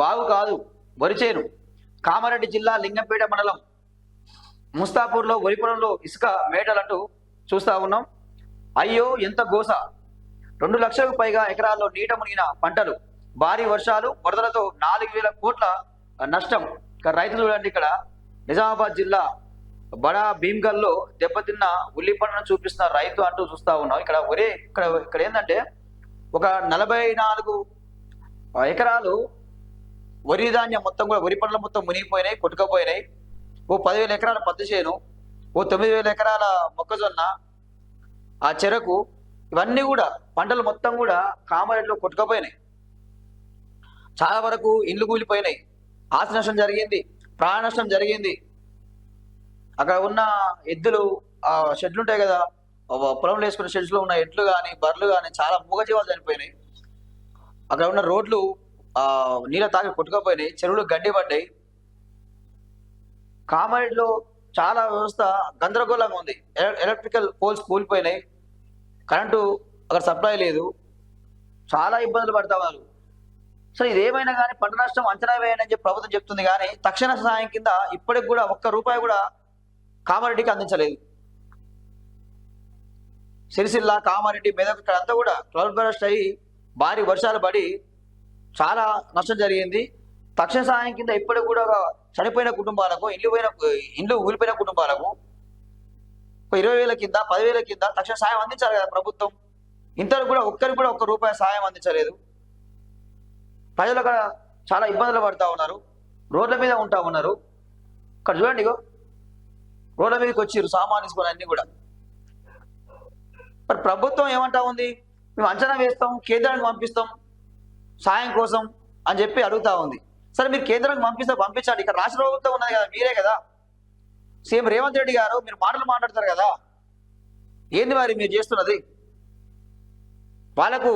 వాగు కాదు వరిచేను. కామారెడ్డి జిల్లా లింగంపేట మండలం ముస్తాపూర్లో వరి పొలంలో ఇసుక మేటలంటూ చూస్తా ఉన్నాం. అయ్యో ఎంత గోస. రెండు లక్షలకు పైగా ఎకరాల్లో నీట మునిగిన పంటలు. భారీ వర్షాలు వరదలతో నాలుగు వేల కోట్ల నష్టం. రైతులు చూడండి ఇక్కడ. నిజామాబాద్ జిల్లా బడా భీమ్గల్లో దెబ్బతిన్న ఉల్లి పంటను చూపిస్తున్న రైతు అంటూ చూస్తా ఉన్నాం. ఇక్కడ ఒరే ఇక్కడ ఇక్కడ ఏంటంటే ఒక నలభై నాలుగు ఎకరాలు వరి ధాన్యం మొత్తం కూడా వరి పంటలు మొత్తం మునిగిపోయినాయి కొట్టుకపోయినాయి. ఓ పదివేల ఎకరాల పత్తి చేను ఓ తొమ్మిది వేల ఎకరాల మొక్కజొన్న ఆ చెరకు ఇవన్నీ కూడా పంటలు మొత్తం కూడా కామరెడ్లో కొట్టుకపోయినాయి. చాలా వరకు ఇండ్లు కూలిపోయినాయి. ఆస్తి నష్టం జరిగింది ప్రాణ నష్టం జరిగింది. అక్కడ ఉన్న ఎద్దులు ఆ షెడ్లు ఉంటాయి కదా పొలంలో వేసుకున్న షెడ్స్లో ఉన్న ఎడ్లు కానీ బర్రెలు కానీ చాలా మూగజీవాలు చనిపోయినాయి. అక్కడ ఉన్న రోడ్లు ఆ నీళ్ళ తాగి కొట్టుకపోయినాయి చెరువులు గడ్డి పడ్డాయి. కామారెడ్డిలో చాలా వ్యవస్థ గందరగోళంగా ఉంది. ఎలక్ట్రికల్ పోల్స్ కూలిపోయినాయి. కరెంటు అక్కడ సప్లై లేదు. చాలా ఇబ్బందులు పడతా ఉన్నారు. సో ఇదేమైనా కానీ పంట నష్టం అంచనా వేయని చెప్పి ప్రభుత్వం చెప్తుంది కానీ తక్షణ సహాయం కింద ఇప్పటికి కూడా ఒక్క రూపాయి కూడా కామారెడ్డికి అందించలేదు. సిరిసిల్ల కామారెడ్డి మెదక్ ఇక్కడ అంతా కూడా క్లౌడ్ బరస్ట్ అయ్యి భారీ వర్షాలు పడి చాలా నష్టం జరిగింది. తక్షణ సహాయం కింద ఇప్పటికి కూడా ఒక చనిపోయిన కుటుంబాలకు ఇల్లు పోయిన ఇల్లు ఊలిపోయిన కుటుంబాలకు ఒక ఇరవై వేల కింద పదివేల కింద తక్షణ సాయం అందించాలి కదా ప్రభుత్వం. ఇంతకు కూడా ఒక్కరికి కూడా ఒక్క రూపాయి సాయం అందించలేదు. ప్రజలు అక్కడ చాలా ఇబ్బందులు పడుతూ ఉన్నారు. రోడ్ల మీద ఉంటా ఉన్నారు. ఇక్కడ చూడండి ఇగో. రోడ్ల మీదకి వచ్చిర్రు సామాన్ అన్ని కూడా. మరి ప్రభుత్వం ఏమంటా ఉంది? మేము అంచనా వేస్తాం కేంద్రానికి పంపిస్తాం. సాయం కోసం అని చెప్పి అడుగుతా ఉంది. సరే మీరు కేంద్రానికి పంపిస్తే పంపించండి. ఇక్కడ రాష్ట్ర ప్రభుత్వం ఉన్నది కదా మీరే కదా. సీఎం రేవంత్ రెడ్డి గారు మీరు మాటలు మాట్లాడతారు కదా. ఏంది మరి మీరు చేస్తున్నది? వాళ్ళకు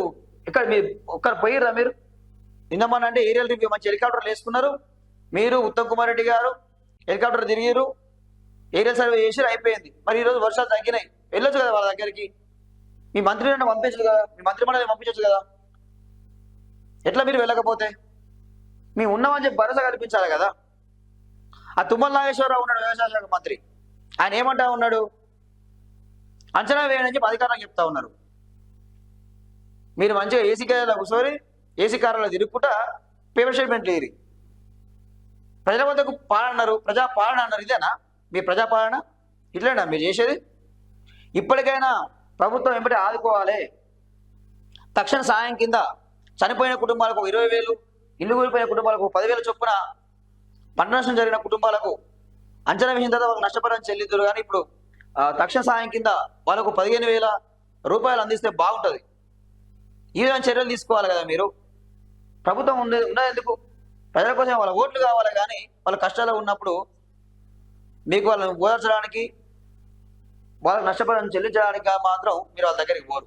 ఇక్కడ మీరు ఒక్కరు పోయిర్రా మీరు? నిన్నమని అంటే ఏరియల్ రివ్యూ మంచి హెలికాప్టర్లు వేసుకున్నారు. మీరు ఉత్తమ్ కుమార్ రెడ్డి గారు హెలికాప్టర్ తిరిగిరు ఏరియల్ సర్వే చేసి అయిపోయింది. మరి ఈరోజు వర్షాలు తగ్గినాయి. వెళ్ళొచ్చు కదా వాళ్ళ దగ్గరికి. మీ మంత్రి పంపించదు కదా. మీ మంత్రి మండలి పంపించచ్చు కదా. ఎట్లా మీరు వెళ్ళకపోతే? మేము ఉన్నామని చెప్పి భరోసా కల్పించాలి కదా. ఆ తుమ్మల నాగేశ్వరరావు ఉన్నాడు వ్యవసాయ శాఖ మంత్రి. ఆయన ఏమంటా ఉన్నాడు? అంచనా వేయని చెప్పి అధికారులకు చెప్తా ఉన్నారు. మీరు మంచిగా ఏసీ కార్యాలయం కూర్చొని ఏసీ కార్యాలయ తిరుగుకుంటా పేపర్ స్టేట్మెంట్ ఏరి ప్రజల వద్దకు పాలన్నారు ప్రజా పాలన అన్నారు ఇదేనా? మీ ప్రజా పాలన? ఇట్లేనా మీరు చేసేది? ఇప్పటికైనా ప్రభుత్వం వెంబడి ఆదుకోవాలి. తక్షణ సాయం కింద చనిపోయిన కుటుంబాలకు ఇరవై వేలు ఇల్లు కూలిపోయిన కుటుంబాలకు పదివేల చొప్పున పంట నష్టం జరిగిన కుటుంబాలకు అంచనా వేసిన తర్వాత వాళ్ళకి నష్టపరిహారం చెల్లిద్దరు కానీ ఇప్పుడు తక్షణ సాయం కింద వాళ్ళకు పదిహేను వేల రూపాయలు అందిస్తే బాగుంటుంది. ఈ విధంగా చర్యలు తీసుకోవాలి కదా మీరు? ప్రభుత్వం ఉన్నది ఉన్నది ఎందుకు? ప్రజల కోసం వాళ్ళ ఓట్లు కావాలి కానీ వాళ్ళ కష్టాలు ఉన్నప్పుడు మీకు వాళ్ళని ఓదార్చడానికి వాళ్ళకి నష్టపరం చెల్లించడానికి మాత్రం మీరు వాళ్ళ దగ్గరికి పోరు.